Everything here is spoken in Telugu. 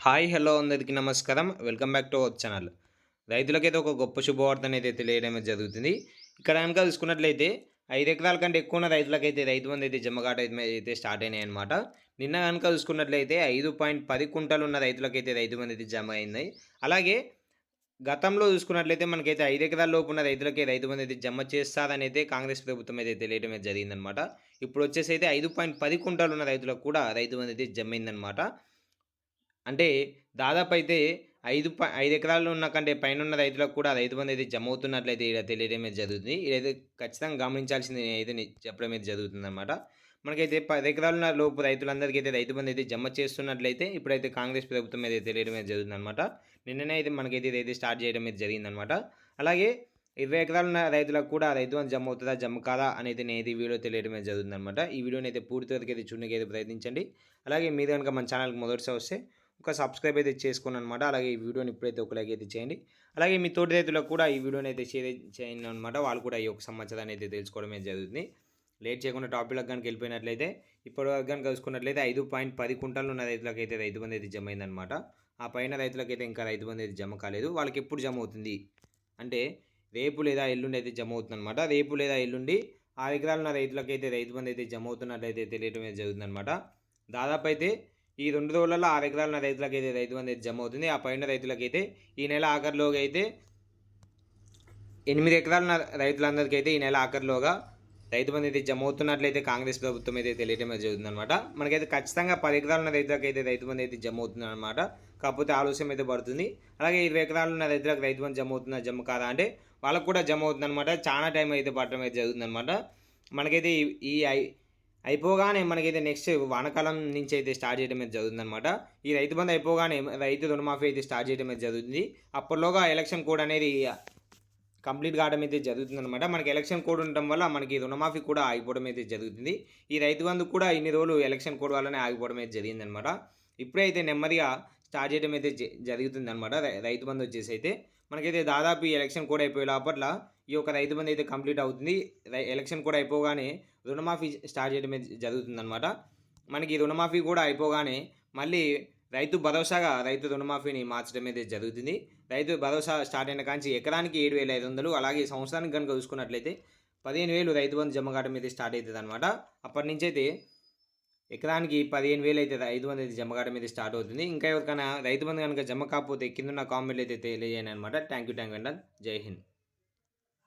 హాయ్ హలో అందరికీ నమస్కారం. Welcome back to our channel. రైతులకైతే ఒక గొప్ప శుభవార్త అనేది తెలియడం జరుగుతుంది. ఇక్కడ కనుక చూసుకున్నట్లయితే ఐదు ఎకరాల కంటే ఎక్కువ ఉన్న రైతులకైతే రైతు బంధు అయితే జమ్మగాట అయితే స్టార్ట్ అయినాయి అనమాట నిన్న కనుక చూసుకున్నట్లయితే ఐదు పాయింట్ పది కుంటలు ఉన్న రైతులకైతే రైతు బంధు అయితే జమ అయింది. అలాగే గతంలో చూసుకున్నట్లయితే మనకైతే ఐదు ఎకరాల లోపు ఉన్న రైతులకి రైతు బంధు అయితే జమ చేస్తారని అయితే కాంగ్రెస్ ప్రభుత్వం అయితే తెలియడం జరిగిందనమాట ఇప్పుడు వచ్చేసి అయితే ఐదు పాయింట్ పది కుంటలు ఉన్న రైతులకు కూడా రైతు బంధు అయితే జమ అయిందనమాట అంటే దాదాపు అయితే ఐదు ప ఐదు ఎకరాలు ఉన్న కంటే పైన ఉన్న రైతులకు కూడా రైతు బంధు అయితే జమ అవుతున్నట్లయితే ఇలా తెలియడం అయితే జరుగుతుంది. ఇదైతే ఖచ్చితంగా గమనించాల్సింది అయితే చెప్పడం అయితే జరుగుతుంది అనమాట మనకైతే పది ఎకరాలున్న లోపు రైతులందరికీ అయితే రైతు బంధు అయితే జమ చేస్తున్నట్లయితే ఇప్పుడైతే కాంగ్రెస్ ప్రభుత్వం అయితే తెలియడం అయితే జరుగుతుంది అనమాట నిన్ననే అయితే మనకైతే ఇదైతే స్టార్ట్ చేయడం అయితే జరిగిందనమాట అలాగే ఇరవై ఎకరాలున్న రైతులకు కూడా రైతు బంధు జమ అవుతుందా జమ కాదా అనేది నేను వీడియో తెలియడం అయితే జరుగుతుంది అనమాట ఈ వీడియోని అయితే పూర్తి వరకు అయితే చూడడానికి అయితే ప్రయత్నించండి. అలాగే మీరు కనుక మన ఛానల్కి మొదటిసారి వస్తే ఒక సబ్స్క్రైబ్ అయితే చేసుకోండి అనమాట అలాగే ఈ వీడియోని ఇప్పుడైతే ఒక లైక్ అయితే చేయండి. అలాగే మీ తోటి రైతులకు కూడా ఈ వీడియోని అయితే షేర్ చేయండి అనమాట వాళ్ళు కూడా ఈ యొక్క సమాచారాన్ని అయితే తెలుసుకోవడమే జరుగుతుంది. లేట్ చేయకుండా టాపిక్లకు కనుక వెళ్ళిపోయినట్లయితే ఇప్పటి వరకు కనుక చూసుకున్నట్లయితే ఐదు పాయింట్ పది కుంటలు ఉన్న రైతులకు అయితే రైతు బంధు అయితే జమ అయిందనమాట ఆ పైన రైతులకైతే ఇంకా రైతు బంధు అయితే జమ కాలేదు. వాళ్ళకి ఎప్పుడు జమ అవుతుంది? అంటే రేపు లేదా ఎల్లుండి అయితే జమ అవుతుంది అనమాట రేపు లేదా ఎల్లుండి ఆ ఎకరాలు ఉన్న రైతులకైతే రైతు బంధు అయితే జమ అవుతున్నట్లయితే తెలియటమే జరుగుతుంది జరుగుతుందన్నమాట. దాదాపు అయితే ఈ రెండు రోజులలో ఆరు ఎకరాల ఉన్న రైతులకైతే రైతు బంధు అయితే జమ అవుతుంది. ఆ పైన రైతులకైతే ఈ నెల ఆఖరిలోగా అయితే ఎనిమిది ఎకరాల రైతులందరికీ రైతులందరికైతే ఈ నెల ఆఖరిలోగా రైతు బంధు అయితే జమ అవుతున్నట్లయితే కాంగ్రెస్ ప్రభుత్వం అయితే తెలియటం జరుగుతుంది అనమాట మనకైతే ఖచ్చితంగా పది ఎకరాలు ఉన్న రైతులకైతే రైతు బంధు అయితే జమ అవుతుంది అనమాట కాకపోతే ఆలస్యం అయితే పడుతుంది. అలాగే ఇరవై ఎకరాలు ఉన్న రైతులకు రైతు బంధు జమ అవుతుందా జమ కాదా అంటే వాళ్ళకు కూడా జమ అవుతుంది అనమాట చాలా టైం అయితే పడటం అయితే జరుగుతుంది అనమాట మనకైతే ఈ- ఈ ఐ- అయిపోగానే మనకైతే నెక్స్ట్ వానకాలం నుంచి అయితే స్టార్ట్ చేయడం అయితే జరుగుతుంది అనమాట ఈ రైతు బంధు అయిపోగానే రైతు రుణమాఫీ అయితే స్టార్ట్ చేయడం అయితే జరుగుతుంది. అప్పటిలోగా ఎలక్షన్ కోడ్ అనేది కంప్లీట్ కావడం అయితే జరుగుతుంది అనమాట మనకి ఎలక్షన్ కోడ్ ఉండటం వల్ల మనకి రుణమాఫీ కూడా ఆగిపోవడం అయితే జరుగుతుంది. ఈ రైతు బంధు కూడా ఇన్ని రోజులు ఎలక్షన్ కోడ్ వల్లనే ఆగిపోవడం అయితే జరిగింది అనమాట ఇప్పుడైతే నెమ్మదిగా స్టార్ట్ చేయడం అయితే జ- జరుగుతుంది అనమాట రైతు బంధు వచ్చేసి అయితే మనకైతే దాదాపు ఈ ఎలక్షన్ కోడ్ అయిపోయే లోపల ఈ యొక్క రైతు బంధు అయితే కంప్లీట్ అవుతుంది. రై- ఎలక్షన్ కూడా అయిపోగానే రుణమాఫీ స్టార్ట్ చేయడం జరుగుతుంది అనమాట మనకి రుణమాఫీ కూడా అయిపోగానే మళ్ళీ రైతు భరోసాగా రైతు రుణమాఫీని మార్చడం అయితే జరుగుతుంది. రైతు భరోసా స్టార్ట్ అయిన కాంచి ఎకరానికి ఏడు వేల ఐదు వందలు అలాగే సంవత్సరానికి కనుక చూసుకున్నట్లయితే పదిహేను వేలు రైతు బంధు జమ కావడం అయితే స్టార్ట్ అవుతుంది అనమాట అప్పటి నుంచి అయితే ఎకరానికి పదిహేను వేలు అయితే రైతు వందలు అయితే జమ కావడం అయితే స్టార్ట్ అవుతుంది. ఇంకా ఎవరికైనా రైతు బంధు కనుక జమ కాకపోతే కింద కామెంట్లు అయితే తెలియజేయండి అనమాట థ్యాంక్ యూ థ్యాంక్ యూ జై హింద్.